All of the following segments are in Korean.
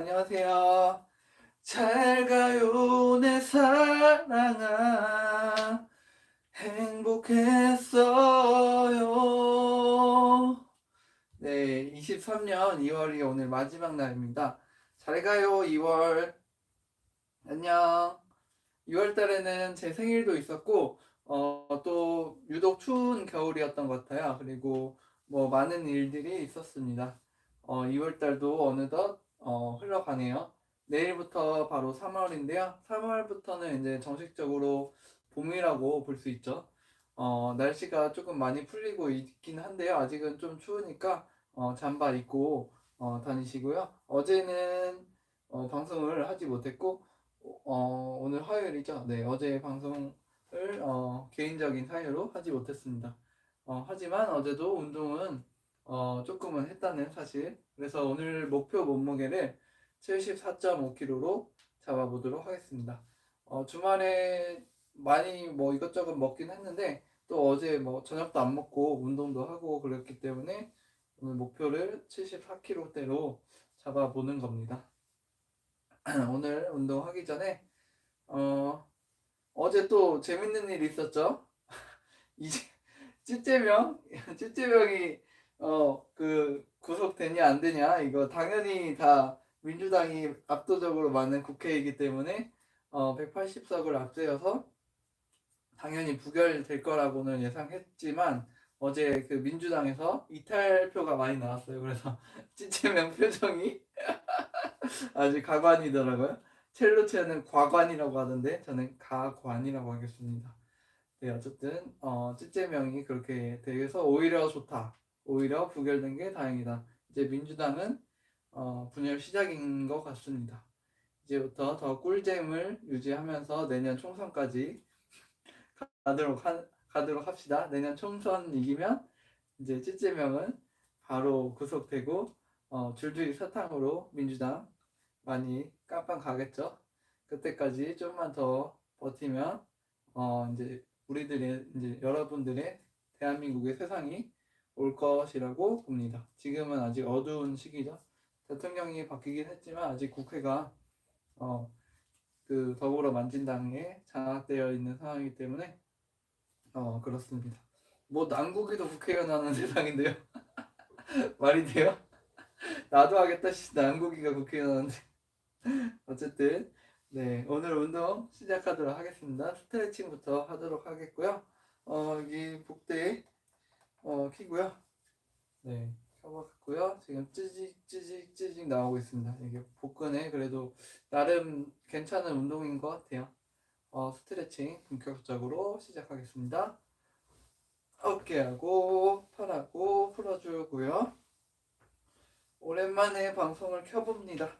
안녕하세요. 잘 가요, 내 사랑아. 행복했어요. 네, 23년 2월이 오늘 마지막 날입니다. 잘 가요, 2월. 안녕. 2월 달에는 제 생일도 있었고, 어, 또 유독 추운 겨울이었던 것 같아요. 그리고 뭐 많은 일들이 있었습니다. 어, 2월 달도 어느덧 어, 흘러가네요. 내일부터 바로 3월인데요. 3월부터는 이제 정식적으로 봄이라고 볼 수 있죠. 어, 날씨가 조금 많이 풀리고 있긴 한데요. 아직은 좀 추우니까 어, 잠바 입고 어, 다니시고요. 어제는 어, 방송을 하지 못했고 어, 오늘 화요일이죠. 네, 어제 방송을 어, 개인적인 사유로 하지 못했습니다. 어, 하지만 어제도 운동은 어, 조금은 했다는 사실. 그래서 오늘 목표 몸무게를 74.5kg로 잡아보도록 하겠습니다. 어, 주말에 많이 뭐 이것저것 먹긴 했는데 또 어제 뭐 저녁도 안 먹고 운동도 하고 그랬기 때문에 오늘 목표를 74kg대로 잡아보는 겁니다. 오늘 운동하기 전에 어, 어제 또 재밌는 일이 있었죠. 이제 찌째명 찌째명이 어 그 구속되냐 안 되냐 이거 당연히 다 민주당이 압도적으로 많은 국회이기 때문에 어 180석을 앞세워서 당연히 부결될 거라고는 예상했지만 어제 그 민주당에서 이탈표가 많이 나왔어요. 그래서 찌체명 표정이 아주 가관이더라고요. 첼로체는 과관이라고 하던데 저는 가관이라고 하겠습니다. 네 어쨌든 어 찌체명이 그렇게 돼서 오히려 좋다. 오히려 부결된 게 다행이다. 이제 민주당은 어, 분열 시작인 것 같습니다. 이제부터 더 꿀잼을 유지하면서 내년 총선까지 가도록, 하, 가도록 합시다. 내년 총선 이기면 이제 찌찌명은 바로 구속되고 어, 줄줄이 사탕으로 민주당 많이 깜빵 가겠죠. 그때까지 좀만 더 버티면 어, 이제 우리들의 이제 여러분들의 대한민국의 세상이 올 것이라고 봅니다. 지금은 아직 어두운 시기죠. 대통령이 바뀌긴 했지만 아직 국회가 어, 그 더불어 만진당에 장악되어 있는 상황이기 때문에 어 그렇습니다. 뭐 남국이도 국회의원 하는 세상인데요. 말이 돼요? 나도 하겠다 씨 남국이가 국회의원 하는데 어쨌든 네 오늘 운동 시작하도록 하겠습니다. 스트레칭부터 하도록 하겠고요. 어 여기 복대 어 키고요. 네 켜봤고요. 지금 찌직 찌직 찌직 나오고 있습니다. 이게 복근에 그래도 나름 괜찮은 운동인 것 같아요. 어, 스트레칭 본격적으로 시작하겠습니다. 어깨하고 팔하고 풀어주고요. 오랜만에 방송을 켜봅니다.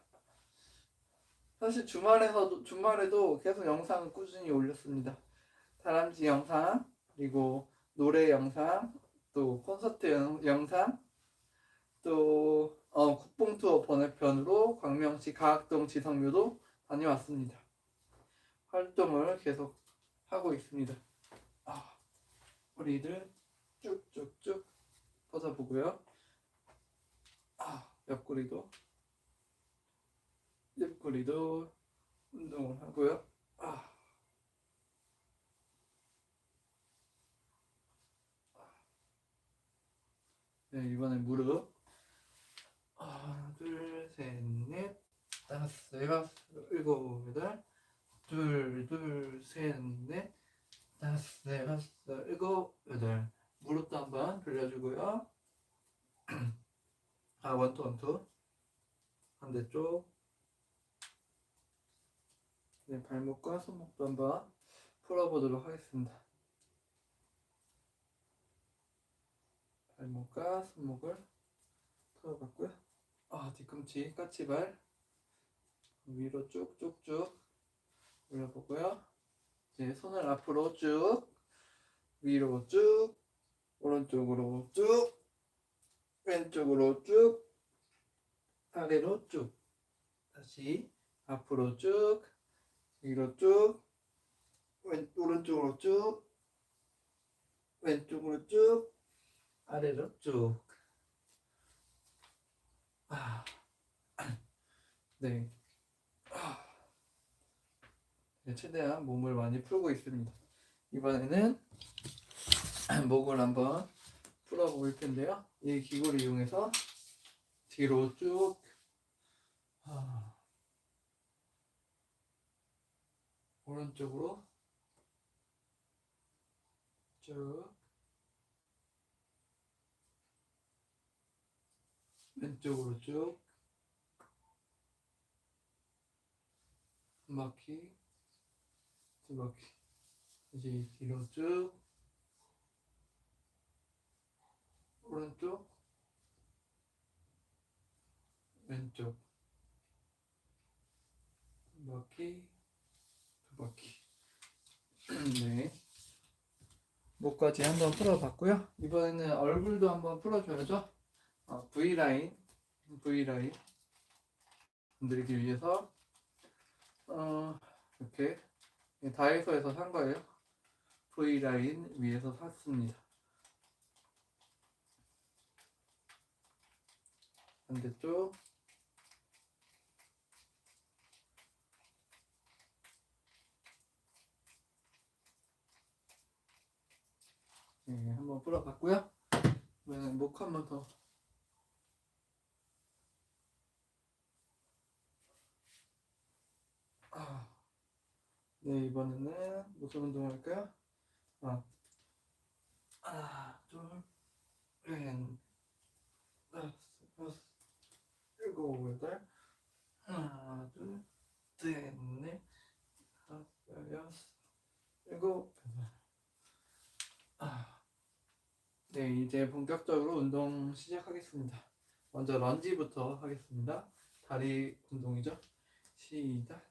사실 주말에서도 주말에도 계속 영상을 꾸준히 올렸습니다. 다람쥐 영상 그리고 노래 영상 또 콘서트 영, 영상 또 어, 국뽕 투어 번외편으로 광명시 가학동 지성묘도 다녀왔습니다. 활동을 계속 하고 있습니다. 아, 허리를 쭉쭉쭉 뻗어보고요. 아, 옆구리도 옆구리도 운동을 하고요. 아. 네, 이번엔 무릎. 하나, 둘, 셋, 넷, 다섯, 여섯, 일곱, 여덟, 둘, 둘, 셋, 넷, 다섯, 여섯, 일곱, 여덟. 무릎도 한번 돌려주고요. 아, 원투, 원투. 반대쪽. 네, 발목과 손목도 한번 풀어보도록 하겠습니다. 발목과 손목을 풀어봤고요. 아, 뒤꿈치, 까치발 위로 쭉쭉쭉 올려보고요. 이제 손을 앞으로 쭉 위로 쭉 오른쪽으로 쭉 왼쪽으로 쭉 아래로 쭉 다시 앞으로 쭉 위로 쭉 왼, 오른쪽으로 쭉 왼쪽으로 쭉 아래로 쭉 아, 네. 아. 네, 최대한 몸을 많이 풀고 있습니다. 이번에는 목을 한번 풀어볼 텐데요. 이 기구를 이용해서 뒤로 쭉 아, 오른쪽으로 쭉 왼쪽으로 쭉. 한 바퀴 두 바퀴. 이제 뒤로 쭉. 오른쪽. 왼쪽. 한 바퀴 두 바퀴. 네. 목까지 한번 풀어봤고요. 이번에는 얼굴도 한번 풀어줘야죠. 어, V라인 V라인 만들기 위해서 어, 이렇게 다이소에서 산 거예요 V라인 위에서 샀습니다 반대쪽 네, 한번 풀어봤고요. 이번엔 목한 번 더. 네 이번에는 무슨 운동 할까요? 아, 하나, 둘, 셋, 다섯, 여섯, 일곱, 여덟, 하나, 둘, 셋, 넷, 다섯, 여섯, 일곱, 여덟. 아, 네, 이제 본격적으로 운동 시작하겠습니다. 먼저 런지부터 하겠습니다. 다리 운동이죠. 시작.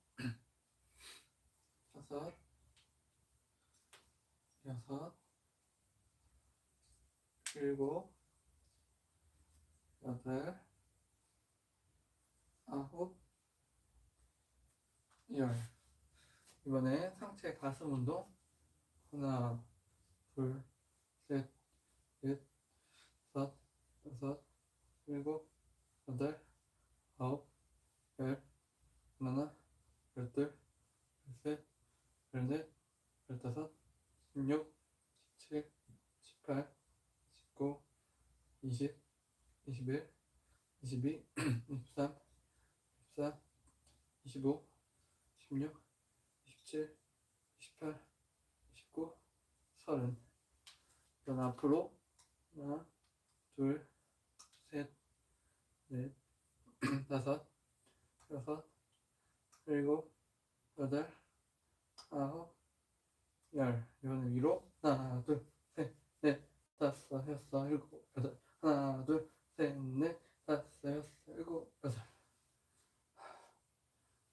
다섯 여섯 일곱 여덟 아홉 열. 이번에 상체 가슴 운동. 하나 둘, 셋, 넷, 다섯, 여섯, 일곱, 여덟, 아홉, 열, 하나, 열둘, 14, 15, 16, 17, 18, 19, 20, 21, 22, 23, 24, 25, 26, 27, 28, 29, 30. 일단 앞으로 하나, 둘, 셋, 넷, 다섯, 여섯, 일곱, 여덟, 아홉, 열. 이거는 위로 하나, 둘, 셋, 넷, 다섯, 여섯, 일곱, 여덟. 하나, 둘, 셋, 넷, 다섯, 여섯, 일곱, 여덟.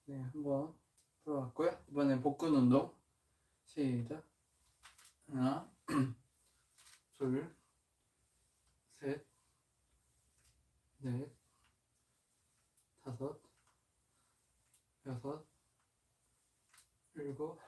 네, 한번 들어갔고요. 이번엔 복근 운동. 시작. 하나, 둘, 셋, 넷, 다섯, 여섯, 일곱,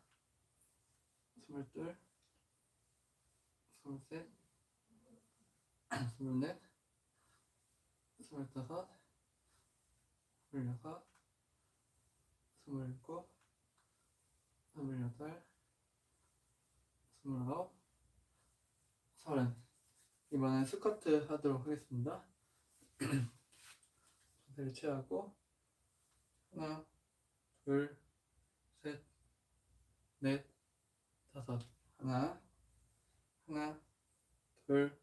스물둘, 스물셋, 스물넷, 스물다섯, 스물여섯, 스물일곱, 스물여덟, 스물아홉, 서른. 이번엔 스쿼트 하도록 하겠습니다. 자세를 취하고 하나, 둘, 셋, 넷, 다섯. 하나, 하나, 둘,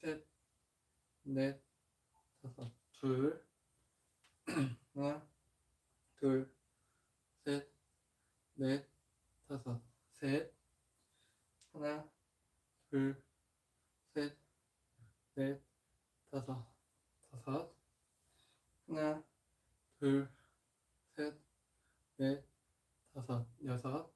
셋, 넷, 다섯. 둘, 하나, 둘, 셋, 넷, 다섯. 셋, 하나, 둘, 셋, 넷, 다섯. 다섯. 하나, 둘, 셋, 넷, 다섯. 여섯.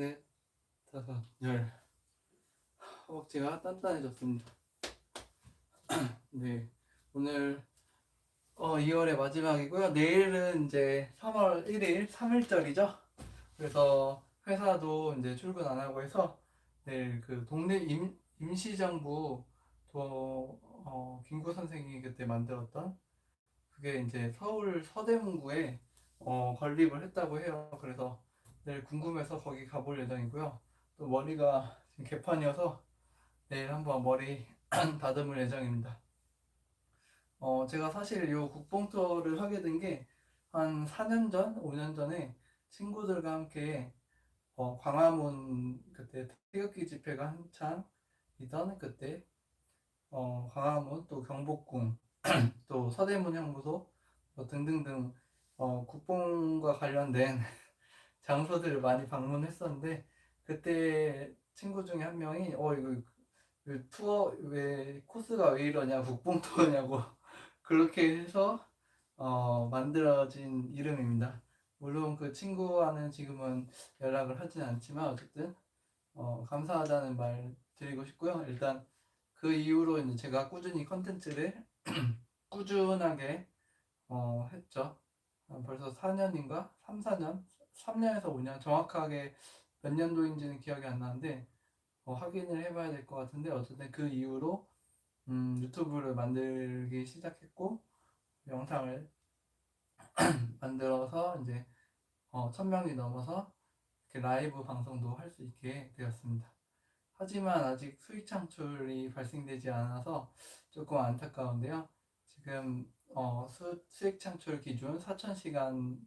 넷, 다섯, 열. 허벅지가 단단해졌습니다. 네, 오늘 어, 2월의 마지막이고요. 내일은 이제 3월 1일, 3일절이죠. 그래서 회사도 이제 출근 안 하고 해서 내일 그 동네 임, 임시정부 또 어, 김구 선생님이 그때 만들었던 그게 이제 서울 서대문구에 어, 건립을 했다고 해요. 그래서 내일 궁금해서 거기 가볼 예정이고요. 또 머리가 지금 개판이어서 내일 한번 머리 다듬을 예정입니다. 어, 제가 사실 이 국뽕 투어를 하게 된 게 한 4년 전, 5년 전에 친구들과 함께 어, 광화문 그때 태극기 집회가 한창 이던 그때 어, 광화문 또 경복궁 또 서대문 향무소 뭐 등등등 어, 국뽕과 관련된 장소들을 많이 방문했었는데 그때 친구 중에 한 명이 어 이거 그 투어 왜 코스가 왜 이러냐 국뽕 투어냐고 그렇게 해서 어, 만들어진 이름입니다. 물론 그 친구와는 지금은 연락을 하진 않지만 어쨌든 어, 감사하다는 말 드리고 싶고요. 일단 그 이후로 이제 제가 꾸준히 컨텐츠를 꾸준하게 어, 했죠. 아, 벌써 4년인가? 3, 4년? 3년에서 5년 정확하게 몇 년도인지는 기억이 안 나는데 어, 확인을 해봐야 될 것 같은데 어쨌든 그 이후로 음, 유튜브를 만들기 시작했고 영상을 만들어서 이제 어, 1000명이 넘어서 이렇게 라이브 방송도 할 수 있게 되었습니다. 하지만 아직 수익 창출이 발생되지 않아서 조금 안타까운데요. 지금 어, 수, 수익 창출 기준 4,000시간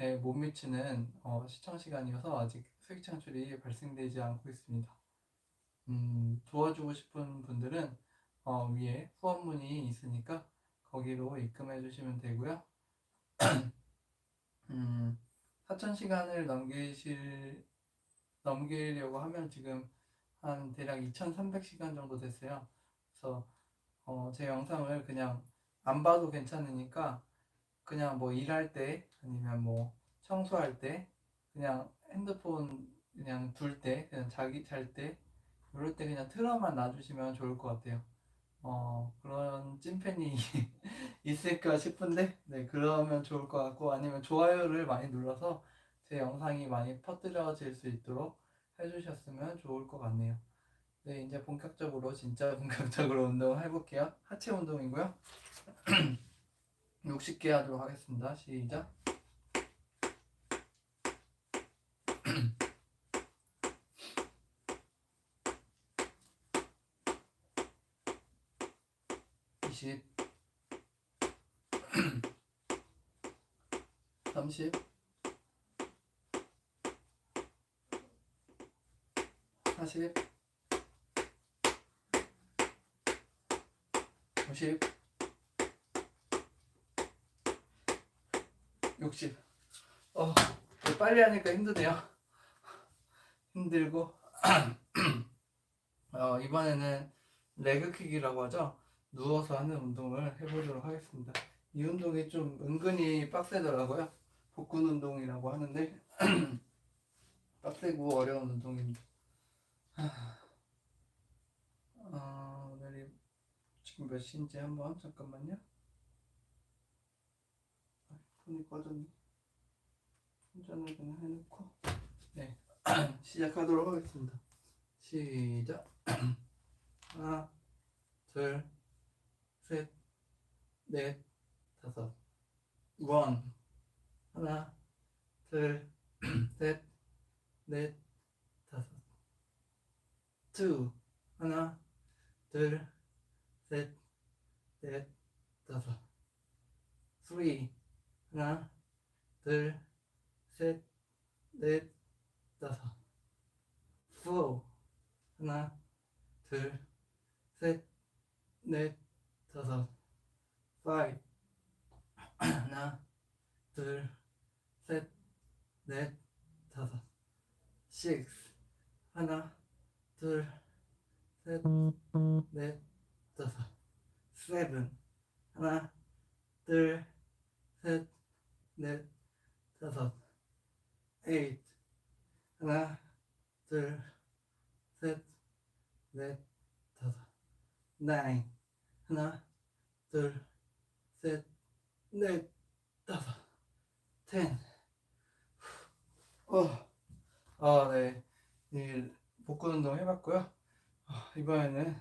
에 못 미치는 어, 시청 시간이어서 아직 수익 창출이 발생되지 않고 있습니다. 음, 도와주고 싶은 분들은 어, 위에 후원문이 있으니까 거기로 입금해 주시면 되고요. 음, 4,000시간을 넘기실, 넘기려고 하면 지금 한 대략 2,300시간 정도 됐어요. 그래서 어, 제 영상을 그냥 안 봐도 괜찮으니까 그냥 뭐 일할 때 아니면 뭐 청소할 때 그냥 핸드폰 그냥 둘 때 그냥 자기 잘 때 이럴 때 그냥 틀어만 놔주시면 좋을 것 같아요. 어, 그런 찐팬이 있을까 싶은데, 네, 그러면 좋을 것 같고, 아니면 좋아요를 많이 눌러서 제 영상이 많이 퍼뜨려질 수 있도록 해주셨으면 좋을 것 같네요. 네, 이제 본격적으로, 진짜 본격적으로 운동을 해볼게요. 하체 운동이고요. 60개 하도록 하겠습니다. 시작. 이십, 삼십, 사십, 오십, 육십. 어, 빨리 하니까 힘드네요. 힘들고. 어, 이번에는 레그킥이라고 하죠. 누워서 하는 운동을 해보도록 하겠습니다. 이 운동이 좀 은근히 빡세더라고요. 복근 운동이라고 하는데 빡세고 어려운 운동입니다. 어, 오늘이 지금 몇 시인지 한번 잠깐만요. 아, 폰이 꺼졌네. 충전을 그냥 해놓고 네 시작하도록 하겠습니다. 시작. 하나, 둘, 셋, 넷, 다섯. 원. 하나, 둘, 셋, 넷, 다섯. 투. 하나, 둘, 셋, 넷, 다섯. 쓰리. 하나, 둘, 셋, 넷, 다섯. 포. 하나, 둘, 셋, 넷, 다섯. 파이. 하나, 둘, 셋, 넷, 다섯. 식스. 하나, 둘, 셋, 넷, 다섯. 세븐. 하나, 둘, 셋, 넷, 다섯. 에잇. 하나, 둘, 셋, 넷, 다섯. 나인. 하나, 둘, 셋, 넷, 다섯. 텐. 어. 아, 네. 이 복근 운동 해봤고요. 어, 이번에는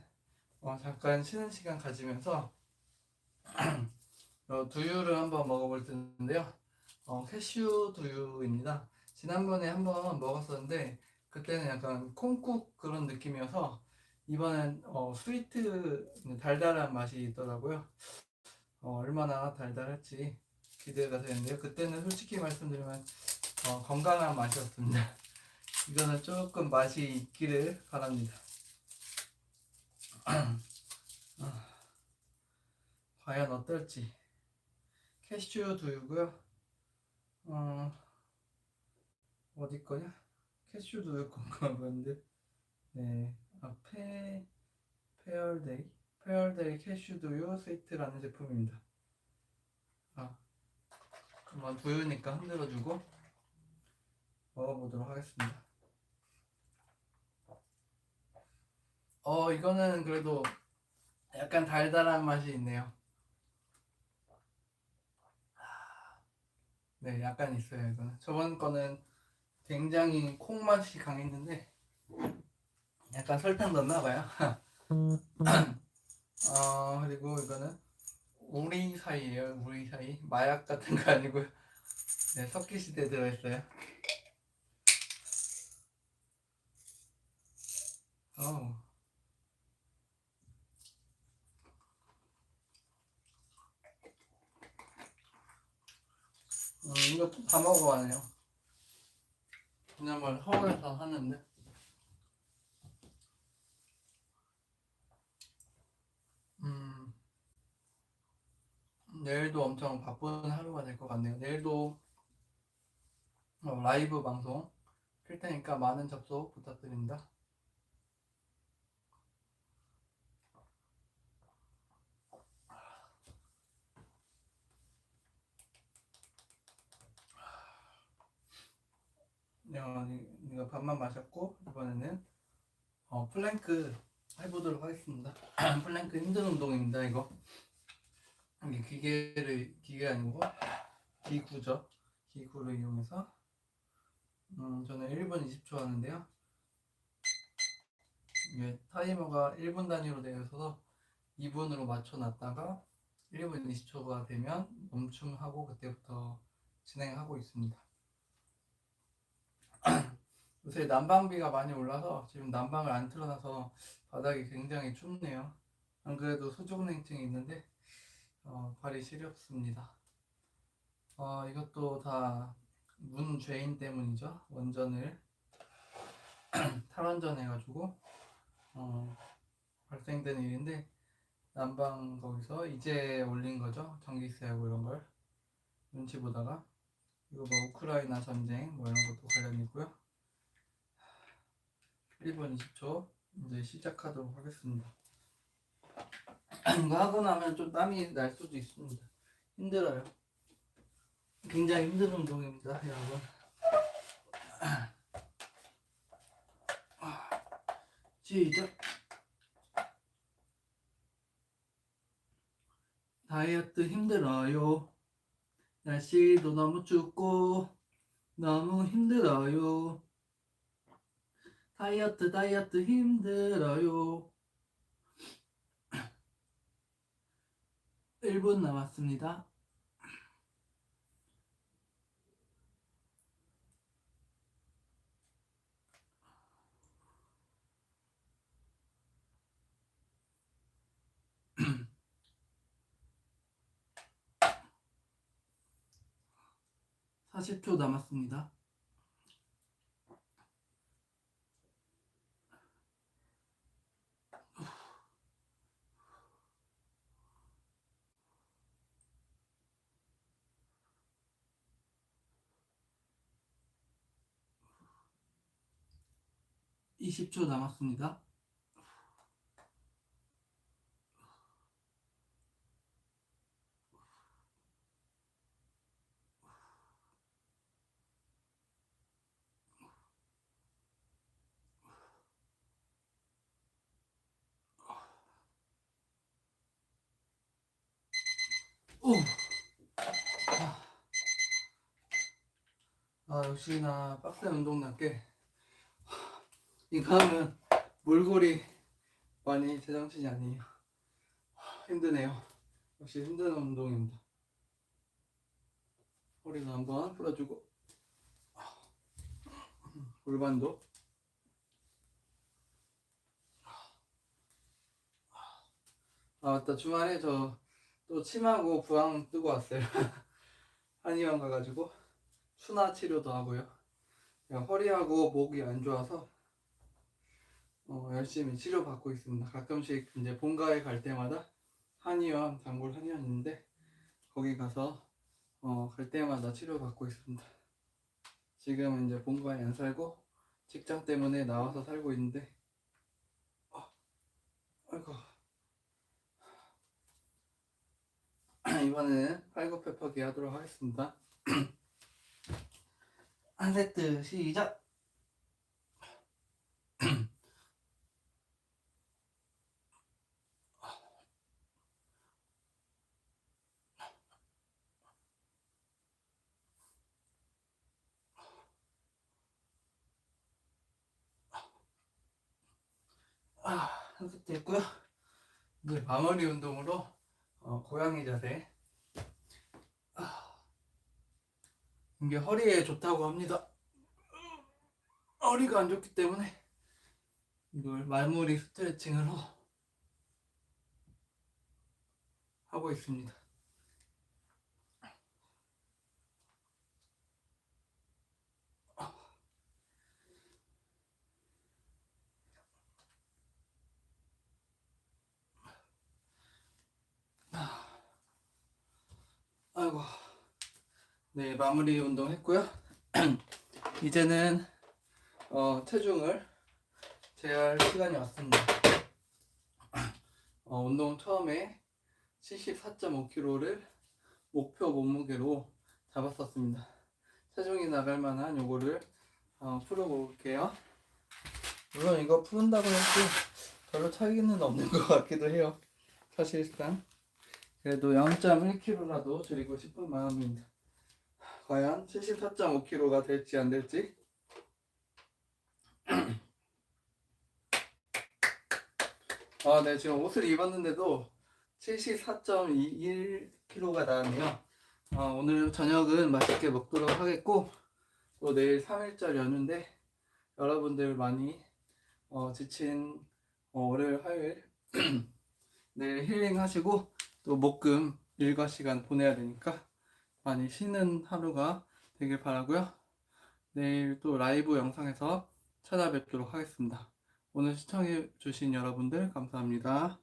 어, 잠깐 쉬는 시간 가지면서 어, 두유를 한번 먹어볼 텐데요. 어, 캐슈 두유입니다. 지난번에 한번 먹었었는데 그때는 약간 콩국 그런 느낌이어서 이번엔 어, 스위트 달달한 맛이 있더라고요. 어, 얼마나 달달할지 기대가 되는데요. 그때는 솔직히 말씀드리면 어, 건강한 맛이었습니다. 이거는 조금 맛이 있기를 바랍니다. 어, 과연 어떨지 캐슈 두유고요. 어, 어디 거냐? 캐슈 두유 건가 본데. 네, 아, 페 페어데이 페어데이 캐슈 두유 스위트라는 제품입니다. 아, 한번 두유니까 흔들어주고 먹어보도록 하겠습니다. 어, 이거는 그래도 약간 달달한 맛이 있네요. 네, 약간 있어요, 이거는. 저번 거는 굉장히 콩 맛이 강했는데, 약간 설탕 넣나 봐요. 어, 그리고 이거는 우리 사이예요, 우리 사이. 마약 같은 거 아니고요. 네, 석기 시대 들어있어요. 어우. 음, 이것도 다 먹어봐네요. 지난번 서울에서 하는데. 음, 내일도 엄청 바쁜 하루가 될 것 같네요. 내일도 어, 라이브 방송 킬 테니까 많은 접속 부탁드립니다. 어, 이- 이거 밥만 마셨고 이번에는 어, 플랭크 해보도록 하겠습니다. 플랭크 힘든 운동입니다. 이거 이게 기계를 기계 아니고 기구죠. 기구를 이용해서 음, 저는 1분 20초 하는데요. 이게 타이머가 1분 단위로 되어 있어서 2분으로 맞춰 놨다가 1분 20초가 되면 멈춤하고 그때부터 진행하고 있습니다. 요새 난방비가 많이 올라서 지금 난방을 안 틀어놔서 바닥이 굉장히 춥네요. 안 그래도 소중냉증이 있는데 어, 발이 시렵습니다. 어, 이것도 다 문 죄인 때문이죠. 원전을 탈원전 해가지고 어, 발생된 일인데 난방 거기서 이제 올린 거죠. 전기세하고 이런 걸 눈치 보다가 이거 뭐 우크라이나 전쟁 뭐 이런 것도 관련 있고요. 1분 20초 이제 시작하도록 하겠습니다. 이거 하고 나면 좀 땀이 날 수도 있습니다. 힘들어요. 굉장히 힘든 운동입니다, 여러분. 시작. 다이어트 힘들어요. 날씨도 너무 춥고 너무 힘들어요. 다이어트 다이어트 힘들어요. 1분 남았습니다. 사십 초 남았습니다. 이십 초 남았습니다. 오. 아 역시나 빡센 운동답게 인간은 몰골이 많이 제정신이 아니에요. 힘드네요. 역시 힘든 운동입니다. 허리도 한번 풀어주고 골반도 아 맞다 주말에 저 또 침하고 부항 뜨고 왔어요. 한의원 가가지고 추나 치료도 하고요. 허리하고 목이 안 좋아서 어, 열심히 치료 받고 있습니다. 가끔씩 이제 본가에 갈 때마다 한의원 단골 한의원인데 거기 가서 어, 갈 때마다 치료 받고 있습니다. 지금은 이제 본가에 안 살고 직장 때문에 나와서 살고 있는데 어, 아이고 이번에는 팔굽혀펴기 하도록 하겠습니다. 한 세트 시작. 아, 했고요. 이제 마무리 운동으로 어, 고양이 자세. 아, 이게 허리에 좋다고 합니다. 허리가 안 좋기 때문에 이걸 말무리 스트레칭으로 하고 있습니다. 아이고. 네, 마무리 운동 했고요. 이제는 어, 체중을 재할 시간이 왔습니다. 어, 운동 처음에 74.5kg를 목표 몸무게로 잡았었습니다. 체중이 나갈 만한 요거를 어, 풀어볼게요. 물론 이거 푸른다고 해도 별로 차이는 없는 것 같기도 해요. 사실상. 그래도 0.1kg라도 줄이고 싶은 마음입니다. 과연 74.5kg가 될지 안 될지. 아, 네, 지금 옷을 입었는데도 74.21kg가 나왔네요. 아, 오늘 저녁은 맛있게 먹도록 하겠고, 또 내일 3일절 연휴인데, 여러분들 많이 어, 지친 어, 월요일, 화요일, 내일 힐링 하시고, 또 목금 일과 시간 보내야 되니까 많이 쉬는 하루가 되길 바라고요. 내일 또 라이브 영상에서 찾아뵙도록 하겠습니다. 오늘 시청해 주신 여러분들 감사합니다.